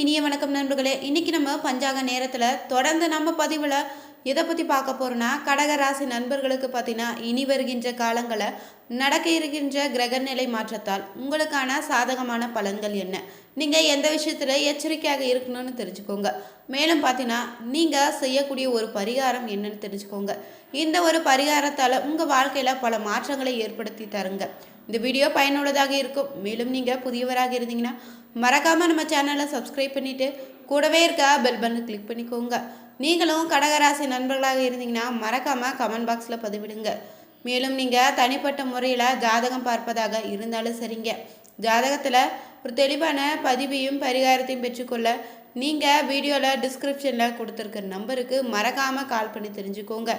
இனிய வணக்கம் நண்பர்களே. இன்னைக்கு நம்ம பஞ்சாங்க நேரத்தில் தொடர்ந்து நம்ம பதிவில் எதை பற்றி பார்க்க போகிறோன்னா கடக ராசி நண்பர்களுக்கு பார்த்தீங்கன்னா இனி வருகின்ற காலங்களை நடக்க இருக்கின்ற கிரகநிலை மாற்றத்தால் உங்களுக்கான சாதகமான பலன்கள் என்ன? நீங்கள் எந்த விஷயத்தில் எச்சரிக்கையாக இருக்கணும்னு தெரிஞ்சுக்கோங்க. மேலும் பார்த்தீங்கன்னா நீங்கள் செய்யக்கூடிய ஒரு பரிகாரம் என்னன்னு தெரிஞ்சுக்கோங்க. இந்த ஒரு பரிகாரத்தால் உங்கள் வாழ்க்கையில் பல மாற்றங்களை ஏற்படுத்தி தருங்க. இந்த வீடியோ பயனுள்ளதாக இருக்கும். மேலும் நீங்கள் புதியவராக இருந்தீங்கன்னா மறக்காமல் நம்ம சேனலை சப்ஸ்கிரைப் பண்ணிவிட்டு கூடவே இருக்க பெல் பட்டன் கிளிக் பண்ணிக்கோங்க. நீங்களும் கடகராசி நண்பர்களாக இருந்தீங்கன்னா மறக்காமல் கமெண்ட் பாக்ஸில் பதிவிடுங்க. மேலும் நீங்கள் தனிப்பட்ட முறையில் ஜாதகம் பார்ப்பதாக இருந்தாலும் சரிங்க. ஜாதகத்தில் ஒரு தெளிவான பதிவையும் பரிகாரத்தையும் பெற்றுக்கொள்ள நீங்கள் வீடியோவில் டிஸ்கிரிப்ஷனில் கொடுத்துருக்க நம்பருக்கு மறக்காமல் கால் பண்ணி தெரிஞ்சுக்கோங்க.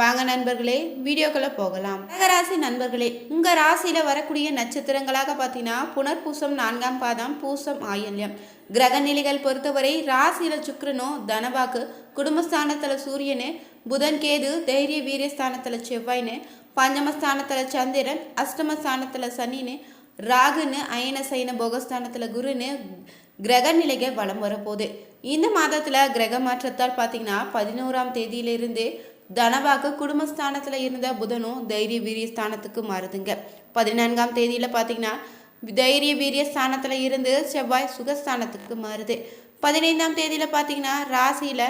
வாங்க நண்பர்களே வீடியோக்குள்ளே போகலாம். கடகராசி நண்பர்களே உங்கள் ராசியில் வரக்கூடிய நட்சத்திரங்களாக பார்த்தீங்கன்னா புனர்பூசம் நான்காம் பாதம் பூசம் ஆயில்யம். கிரக நிலைகள் பொறுத்தவரை ராசியில் சுக்கிரனோ தனவாக்கு குடும்பஸ்தானத்தில் சூரியனு புதன் கேது தைரிய வீரியஸ்தானத்தில் செவ்வாய்னு பஞ்சமஸ்தானத்தில் சந்திரன் அஷ்டமஸ்தானத்தில் சனின்னு ராகுன்னு அயன சைன போகஸ்தானத்தில் குருன்னு கிரக நிலைகள் வலம் வரப்போகுது. இந்த மாதத்தில் கிரக மாற்றத்தால் பார்த்தீங்கன்னா பதினோராம் தேதியிலிருந்து தனவாக்கு குடும்பஸ்தானத்தில் இருந்த புதனும் தைரிய வீரிய ஸ்தானத்துக்கு மாறுதுங்க. பதினான்காம் தேதியில் பார்த்தீங்கன்னா தைரிய வீரிய ஸ்தானத்தில் இருந்து செவ்வாய் சுகஸ்தானத்துக்கு மாறுது. பதினைந்தாம் தேதியில் பார்த்தீங்கன்னா ராசியில்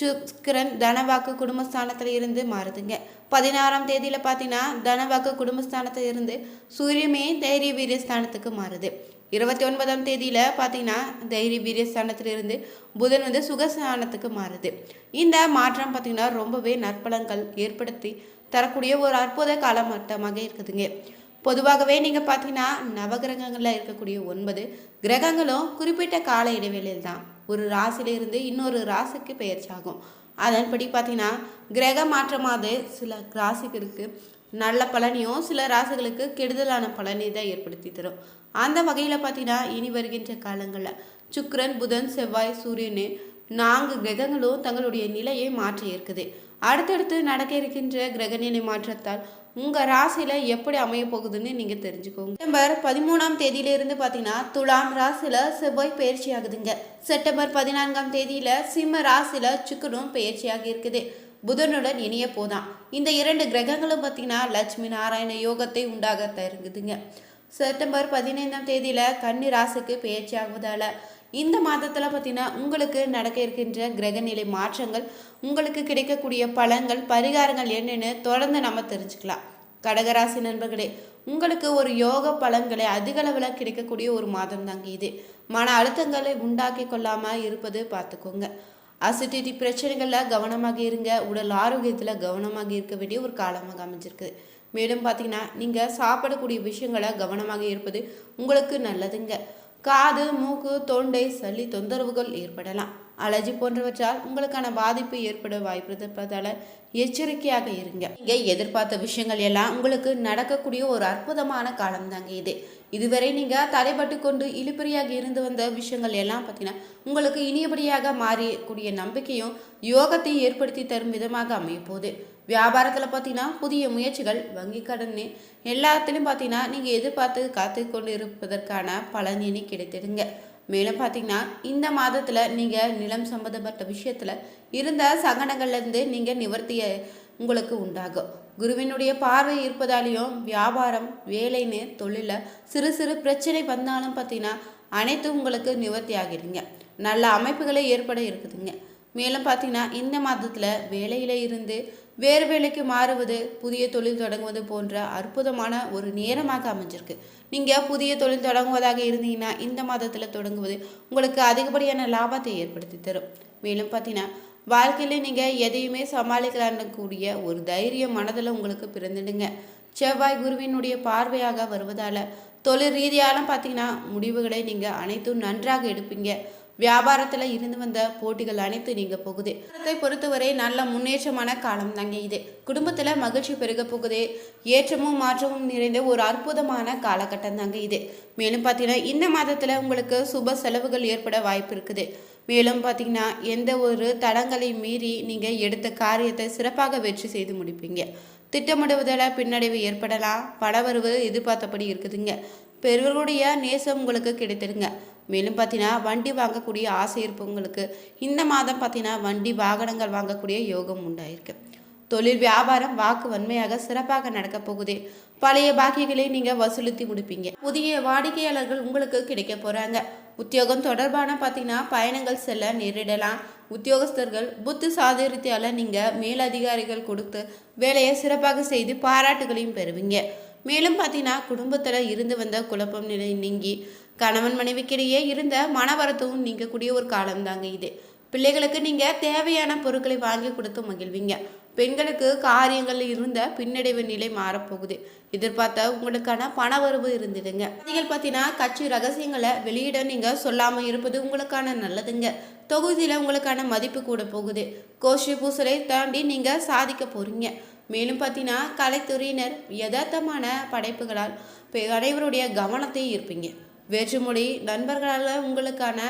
சுக்கிரன் தனவாக்கு குடும்பஸ்தானத்தில் இருந்து மாறுதுங்க. பதினாறாம் தேதியில் பார்த்தீங்கன்னா தனவாக்கு குடும்பஸ்தானத்தில் இருந்து சூரியமே தைரிய வீரிய ஸ்தானத்துக்கு மாறுது. இருபத்தி ஒன்பதாம் தேதியில் பார்த்தீங்கன்னா தைரிய வீரிய புதன் வந்து சுகஸ்தானத்துக்கு மாறுது. இந்த மாற்றம் பார்த்தீங்கன்னா ரொம்பவே நற்பலங்கள் ஏற்படுத்தி தரக்கூடிய ஒரு அற்புத காலமட்டமாக இருக்குதுங்க. பொதுவாகவே நீங்கள் பார்த்தீங்கன்னா நவகிரகங்களில் இருக்கக்கூடிய ஒன்பது கிரகங்களும் குறிப்பிட்ட கால இடைவெளியில் தான். ஒரு ராசியிலிருந்து இன்னொரு ராசிக்கு பெயர்ச்சாகும். அதன்படி பார்த்தீங்கன்னா கிரக மாற்றமாவது சில ராசிகளுக்கு நல்ல பலனையும் சில ராசிகளுக்கு கெடுதலான பலனை தான் ஏற்படுத்தி தரும். அந்த வகையில் பார்த்தீங்கன்னா இனி வருகின்ற காலங்களில் சுக்ரன் புதன் செவ்வாய் சூரியனு நான்கு கிரகங்களும் தங்களுடைய நிலையை மாற்றி இருக்குது அடுத்தடுத்து நடக்க இருக்கின்ற கிரகநிலை மாற்றத்தால் உங்கள் ராசியில் எப்படி அமைய போகுதுன்னு நீங்கள் தெரிஞ்சுக்கோங்க. செப்டம்பர் பதிமூணாம் தேதியிலிருந்து பார்த்தீங்கன்னா துலாம் ராசியில் செவ்வாய் பயிற்சி ஆகுதுங்க. செப்டம்பர் பதினான்காம் தேதியில் சிம்ம ராசியில் சுக்கரும் பயிற்சியாகி இருக்குது. புதனுடன் இணைய போதான். இந்த இரண்டு கிரகங்களும் பார்த்தீங்கன்னா லட்சுமி நாராயண யோகத்தை உண்டாக தருங்குதுங்க செப்டம்பர் பதினைந்தாம் தேதியில் கன்னி ராசிக்கு பயிற்சி இந்த மாதத்தில் பார்த்தீங்கன்னா உங்களுக்கு நடக்க இருக்கின்ற கிரகநிலை மாற்றங்கள் உங்களுக்கு கிடைக்கக்கூடிய பலன்கள் பரிகாரங்கள் என்னென்னு தொடர்ந்து நம்ம தெரிஞ்சுக்கலாம். கடகராசி நண்பர்களே உங்களுக்கு ஒரு யோக பலன்களை அதிக அளவில் கிடைக்கக்கூடிய ஒரு மாதம் தாங்க இது. மன அழுத்தங்களை உண்டாக்கி கொள்ளாமல் இருப்பது பார்த்துக்கோங்க அசிடிட்டி பிரச்சனைகளில் கவனமாக இருங்க. உடல் ஆரோக்கியத்தில் கவனமாக இருக்க வேண்டிய ஒரு காலமாக அமைஞ்சிருக்கு. மேலும் பார்த்தீங்கன்னா நீங்கள் சாப்பிடக்கூடிய விஷயங்களை கவனமாக இருப்பது உங்களுக்கு நல்லதுங்க. காது மூக்கு தொண்டை சளி தொந்தரவுகள் ஏற்படலாம். அலர்ஜி போன்றவற்றால் உங்களுக்கான பாதிப்பு ஏற்பட வாய்ப்பு எச்சரிக்கையாக இருங்க. நீங்கள் எதிர்பார்த்த விஷயங்கள் எல்லாம் உங்களுக்கு நடக்கக்கூடிய ஒரு அற்புதமான காலம் தாங்க இது. இதுவரை நீங்கள் தடைப்பட்டு கொண்டு இழுபறியாக இருந்து வந்த விஷயங்கள் எல்லாம் பார்த்தீங்கன்னா உங்களுக்கு இனியபடியாக மாறக்கூடிய நம்பிக்கையும் யோகத்தை ஏற்படுத்தி தரும் விதமாக அமைய வியாபாரத்தில் பார்த்தீங்கன்னா புதிய முயற்சிகள் வங்கி கடன் எல்லாத்துலேயும் பார்த்தீங்கன்னா நீங்கள் எதிர்பார்த்து காத்து கொண்டு இருப்பதற்கான பலன் இனி கிடைத்திடுங்க மேலும் பார்த்தீங்கன்னா இந்த மாதத்தில் நீங்கள் நிலம் சம்மந்தப்பட்ட விஷயத்தில் இருந்த சங்கடங்கள்லேருந்து நீங்கள் நிவர்த்திய உங்களுக்கு உண்டாகும். குருவினுடைய பார்வை இருப்பதாலேயும் வியாபாரம் வேலைன்னு தொழிலில் சிறு சிறு பிரச்சனை வந்தாலும் பார்த்தீங்கன்னா அனைத்தும் உங்களுக்கு நிவர்த்தி ஆகிடுங்க நல்ல அமைப்புகளை ஏற்பட இருக்குதுங்க. மேலும் பார்த்தீங்கன்னா இந்த மாதத்தில் வேலையில் இருந்து வேறு வேலைக்கு மாறுவது புதிய தொழில் தொடங்குவது போன்ற அற்புதமான ஒரு நேரமாக அமைஞ்சிருக்கு. நீங்கள் புதிய தொழில் தொடங்குவதாக இருந்தீங்கன்னா இந்த மாதத்தில் தொடங்குவது உங்களுக்கு அதிகப்படியான லாபத்தை ஏற்படுத்தி தரும். மேலும் பார்த்தீங்கன்னா வாழ்க்கையில் நீங்கள் எதையுமே சமாளிக்கலான்னு கூடிய ஒரு தைரியம் மனதில் உங்களுக்கு பிறந்துடுங்க. செவ்வாய் குருவினுடைய பார்வையாக வருவதால் தொழில் ரீதியாலும் பார்த்தீங்கன்னா முடிவுகளை நீங்கள் அனைத்தும் நன்றாக எடுப்பீங்க. வியாபாரத்தில் இருந்து வந்த போட்டிகள் அனைத்து நீங்க போகுது. அதை பொறுத்தவரை நல்ல முன்னேற்றமான காலம் தாங்க இது. குடும்பத்தில் மகிழ்ச்சி பெருக போகுது. ஏற்றமும் மாற்றமும் நிறைந்த ஒரு அற்புதமான காலகட்டம் தாங்க இது. மேலும் பார்த்தீங்கன்னா இந்த மாதத்தில் உங்களுக்கு சுப செலவுகள் ஏற்பட வாய்ப்பு இருக்குது. மேலும் பார்த்தீங்கன்னா எந்த ஒரு தடங்களை மீறி நீங்கள் எடுத்த காரியத்தை சிறப்பாக வெற்றி செய்து முடிப்பீங்க. திட்டமிடுவதில் பின்னடைவு ஏற்படலாம். பணவரவு எதிர்பார்த்தபடி இருக்குதுங்க. பெருவருடைய நேசம் உங்களுக்கு கிடைத்திருங்க மேலும் பார்த்தீங்கன்னா வண்டி வாங்கக்கூடிய ஆசை இருப்பவங்களுக்கு இந்த மாதம் பார்த்தீங்கன்னா வண்டி வாகனங்கள் வாங்கக்கூடிய யோகம் உண்டாயிருக்கு. தொழில் வியாபாரம் வாக்கு வன்மையாக சிறப்பாக நடக்க போகுது. பழைய பாக்கியங்களை நீங்க வசூலித்து முடிப்பீங்க. புதிய வாடிக்கையாளர்கள் உங்களுக்கு கிடைக்க போறாங்க. உத்தியோகம் தொடர்பான பார்த்தீங்கன்னா பயணங்கள் செல்ல நேரிடலாம். உத்தியோகஸ்தர்கள் புத்து சாதுரியத்தால நீங்க மேலதிகாரிகள் கொடுத்து வேலையை சிறப்பாக செய்து பாராட்டுகளையும் பெறுவீங்க. மேலும் பார்த்தீங்கன்னா குடும்பத்தில் இருந்து வந்த குழப்பம் நிலை நீங்கி கணவன் மனைவிக்கிடையே இருந்த மனவரத்தும் நீங்கக்கூடிய ஒரு காலம் தாங்க இது. பிள்ளைகளுக்கு நீங்கள் தேவையான பொருட்களை வாங்கி கொடுத்து மகிழ்வீங்க. பெண்களுக்கு காரியங்களில் இருந்த பின்னடைவு நிலை மாறப்போகுது. எதிர்பார்த்த உங்களுக்கான பண வரவு இருந்துடுங்க. நீங்கள் பார்த்தீங்கன்னா கட்சி ரகசியங்களை வெளியிட நீங்கள் சொல்லாமல் இருப்பது உங்களுக்கான நல்லதுங்க. தொகுதியில் உங்களுக்கான மதிப்பு கூட போகுது. கோஷி பூசலை தாண்டி நீங்கள் சாதிக்க போகிறீங்க மேலும் பார்த்தீங்கன்னா கலைத்துறையினர் யதார்த்தமான படைப்புகளால் அனைவருடைய கவனத்தை இருப்பீங்க வேற்றுமொழி நண்பர்களால் உங்களுக்கான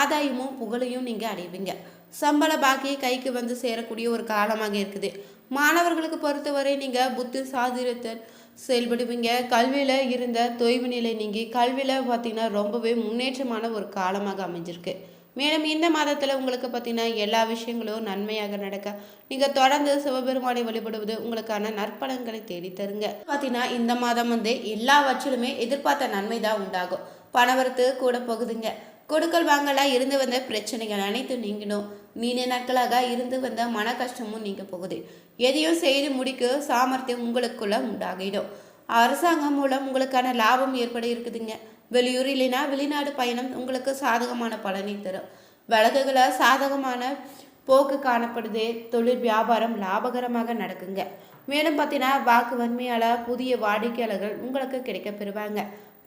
ஆதாயமும் புகழையும் நீங்கள் அடைவீங்க. சம்பள பாக்கி கைக்கு வந்து சேரக்கூடிய ஒரு காலமாக இருக்குது. மாணவர்களுக்கு பொறுத்தவரை நீங்கள் புத்தி சாதுரியத்தில் செயல்படுவீங்க. கல்வியில் இருந்த தொய்வு நிலை நீங்கி கல்வியில் பார்த்தீங்கன்னா ரொம்பவே முன்னேற்றமான ஒரு காலமாக அமைஞ்சிருக்கு. மேலும் இந்த மாதத்தில் உங்களுக்கு பார்த்தீங்கன்னா எல்லா விஷயங்களும் நன்மையாக நடக்க நீங்கள் தொடர்ந்து சிவபெருமானை வழிபடுவது உங்களுக்கான நற்பலன்களை தேடி தருங்க பார்த்தீங்கன்னா இந்த மாதம் வந்து எல்லாவற்றிலுமே எதிர்பார்த்த நன்மை தான் உண்டாகும். பணவரத்து கூட போகுதுங்க. கொடுக்கல் வாங்கலாம் இருந்து வந்த பிரச்சனைகள் அனைத்தும் நீங்கணும் நீண்ட நாட்களாக இருந்து வந்த மன கஷ்டமும் நீங்க போகுது. எதையும் செய்து முடிக்க சாமர்த்தியம் உங்களுக்குள்ள உண்டாகிடும். அரசாங்கம் மூலம் உங்களுக்கான லாபம் ஏற்பட இருக்குதுங்க. வெளியூர் இல்லைன்னா வெளிநாடு பயணம் உங்களுக்கு சாதகமான பலனை தரும். வழக்குகளை சாதகமான போக்கு காணப்படுது. தொழில் வியாபாரம் லாபகரமாக நடக்குங்க. மேலும் பார்த்தீங்கன்னா வாக்கு வன்மையால் புதிய வாடிக்கையாளர்கள் உங்களுக்கு கிடைக்க பெறுவாங்க.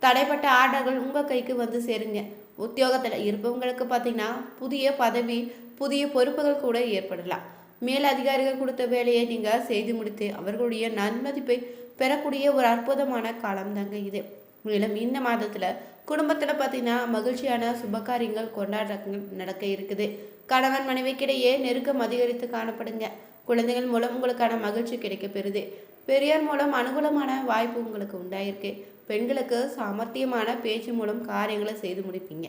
தடைப்பட்ட ஆர்டர்கள் உங்கள் கைக்கு வந்து சேருங்க. உத்தியோகத்தில் இருப்பவங்களுக்கு பார்த்தீங்கன்னா புதிய பதவி புதிய பொறுப்புகள் கூட ஏற்படலாம். மேல் அதிகாரிகள் கொடுத்த வேலையை நீங்கள் செய்து முடித்து அவர்களுடைய நன்மதிப்பை பெறக்கூடிய ஒரு அற்புதமான காலம் தாங்க இது. மேலும் இந்த மாதத்தில் குடும்பத்தில் பார்த்தீங்கன்னா மகிழ்ச்சியான சுபகாரியங்கள் கொண்டாட நடக்க இருக்குது. கணவன் மனைவிக்கிடையே நெருக்கம் அதிகரித்து காணப்படுங்க. குழந்தைகள் மூலம் உங்களுக்கான மகிழ்ச்சி கிடைக்க பெறுது பெரியார் மூலம் அனுகூலமான வாய்ப்பு உங்களுக்கு உண்டாயிருக்கு. பெண்களுக்கு சாமர்த்தியமான பேச்சு மூலம் காரியங்களை செய்து முடிப்பீங்க.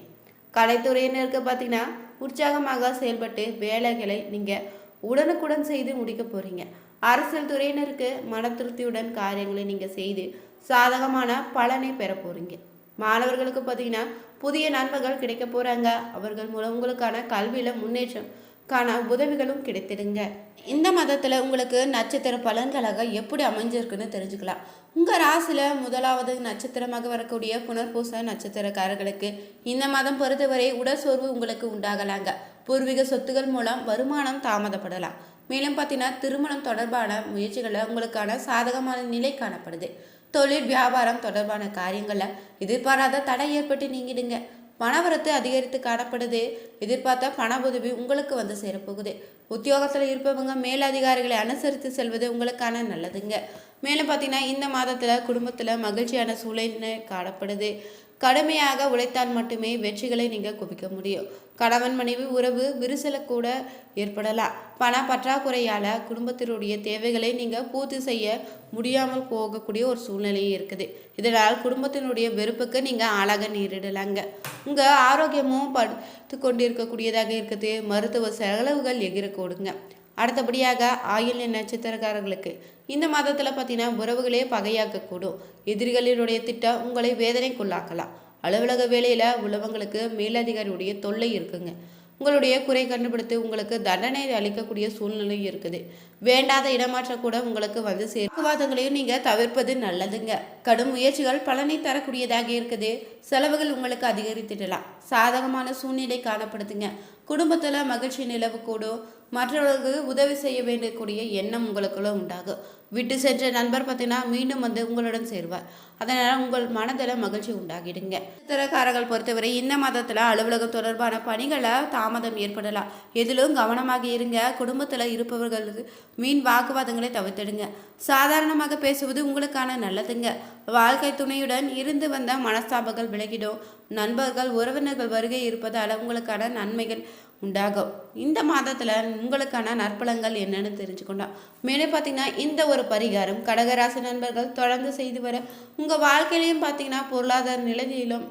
கலைத்துறையினருக்கு பார்த்தீங்கன்னா உற்சாகமாக செயல்பட்டு வேலைகளை நீங்கள் உடனுக்குடன் செய்து முடிக்க போகிறீங்க அரசியல் துறையினருக்கு மன திருப்தியுடன் காரியங்களை நீங்கள் செய்து சாதகமான பலனை பெற போகிறீங்க மாணவர்களுக்கு பார்த்தீங்கன்னா புதிய நண்பர்கள் கிடைக்க போகிறாங்க அவர்கள் மூலம் உங்களுக்கான கல்வியில் முன்னேற்றம் காண உதவிகளும் கிடைத்திடுங்க. இந்த மதத்தில் உங்களுக்கு நட்சத்திர பலன்களாக எப்படி அமைஞ்சிருக்குன்னு தெரிஞ்சுக்கலாம். உங்கள் ராசியில் முதலாவது நட்சத்திரமாக வரக்கூடிய புனர்பூச நட்சத்திரக்காரர்களுக்கு இந்த மதம் பொறுத்தவரை உடல் சோர்வு உங்களுக்கு உண்டாகலாங்க. பூர்வீக சொத்துகள் மூலம் வருமானம் தாமதப்படலாம். மேலும் பார்த்தீங்கன்னா திருமணம் தொடர்பான முயற்சிகளில் உங்களுக்கான சாதகமான நிலை காணப்படுது. தொழில் வியாபாரம் தொடர்பான காரியங்களில் எதிர்பாராத தடை ஏற்பட்டு நீங்கிடுங்க. பணவரத்து அதிகரித்து காணப்படுது. எதிர்பார்த்த பண உதவி உங்களுக்கு வந்து சேரப்போகுது. உத்தியோகத்தில் இருப்பவங்க மேலதிகாரிகளை அனுசரித்து செல்வது உங்களுக்கான நல்லதுங்க. மேலும் பார்த்தீங்கன்னா இந்த மாதத்தில் குடும்பத்தில் மகிழ்ச்சியான சூழ்நிலை காணப்படுது. கடுமையாக உழைத்தால் மட்டுமே வெற்றிகளை நீங்கள் குவிக்க முடியும். கணவன் மனைவி உறவு விரிசலை கூட ஏற்படலாம். பண பற்றாக்குறையால் குடும்பத்தினுடைய தேவைகளை நீங்கள் பூர்த்தி செய்ய முடியாமல் போகக்கூடிய ஒரு சூழ்நிலையும் இருக்குது. இதனால் குடும்பத்தினுடைய வெறுப்புக்கு நீங்கள் ஆளாக நேரிடலாங்க. உங்கள் ஆரோக்கியமும் படுத்து கொண்டிருக்கக்கூடியதாக இருக்குது. மருத்துவ செலவுகள் எகிரக்கூடுங்க அடுத்தபடியாக ஆயுள் நட்சத்திரக்காரர்களுக்கு இந்த மாதத்தில் பார்த்தீங்கன்னா உறவுகளே பகையாக்கக்கூடும். எதிரிகளினுடைய திட்டம் உங்களை வேதனைக்குள்ளாக்கலாம். அலுவலக வேலையில் உள்ளவங்களுக்கு மேலதிகாரியுடைய தொல்லை இருக்குங்க. உங்களுடைய குறை கண்டுபிடித்து உங்களுக்கு தண்டனை அளிக்கக்கூடிய சூழ்நிலை இருக்குது. வேண்டாத இடமாற்றம் கூட உங்களுக்கு வந்து சேர்க்குவாதங்களையும் நீங்கள் தவிர்ப்பது நல்லதுங்க. கடும் முயற்சிகள் பலனை தரக்கூடியதாக இருக்குது. செலவுகள் உங்களுக்கு அதிகரித்திடலாம். சாதகமான சூழ்நிலை காணப்படுதுங்க குடும்பத்தில் மகிழ்ச்சி நிலவு கூடும். மற்றவர்களுக்கு உதவி செய்ய வேண்டியக்கூடிய எண்ணம் உங்களுக்குள்ள உண்டாகும். விட்டு சென்ற நண்பர் பார்த்தீங்கன்னா மீண்டும் வந்து உங்களுடன் சேருவார். அதனால் உங்கள் மனதில் மகிழ்ச்சி உண்டாகிடுங்க. திறக்காரர்கள் பொறுத்தவரை இந்த மாதத்தில் அலுவலகம் தொடர்பான பணிகளை தாமதம் ஏற்படலாம். எதிலும் கவனமாக இருங்க. குடும்பத்தில் இருப்பவர்களுக்கு மீன் வாக்குவாதங்களை தவிர்த்திடுங்க. சாதாரணமாக பேசுவது உங்களுக்கான நல்லதுங்க. வாழ்க்கை துணையுடன் இருந்து வந்த மனஸ்தாபங்கள் விலகிடும். நண்பர்கள் உறவினர்கள் வருகை இருப்பதால் உங்களுக்கான நன்மைகள் உண்டாகும். இந்த மாதத்தில் உங்களுக்கான நற்பலங்கள் என்னன்னு தெரிஞ்சுக்கொண்டோம் மேலும் பார்த்தீங்கன்னா இந்த ஒரு பரிகாரம் கடகராசி நண்பர்கள் தொடர்ந்து செய்து வர உங்கள் வாழ்க்கையிலையும் பார்த்தீங்கன்னா பொருளாதார நிலையிலும்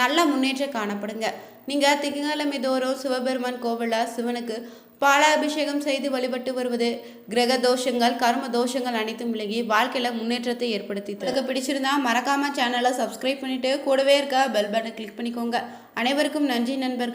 நல்ல முன்னேற்றம் காணப்படுங்க. நீங்கள் திங்கக்கிழமை தோறும் சிவபெருமான் கோவிலில் சிவனுக்கு பால அபிஷேகம் செய்து வழிபட்டு வருவது கிரக தோஷங்கள் கர்ம தோஷங்கள் அனைத்தும் விலகி வாழ்க்கையில் முன்னேற்றத்தை ஏற்படுத்தி உங்களுக்கு பிடிச்சிருந்தா மறக்காம சேனலை சப்ஸ்கிரைப் பண்ணிட்டு கூடவே இருக்க பெல் பட்டனை கிளிக் பண்ணிக்கோங்க. அனைவருக்கும் நன்றி நண்பர்கள்.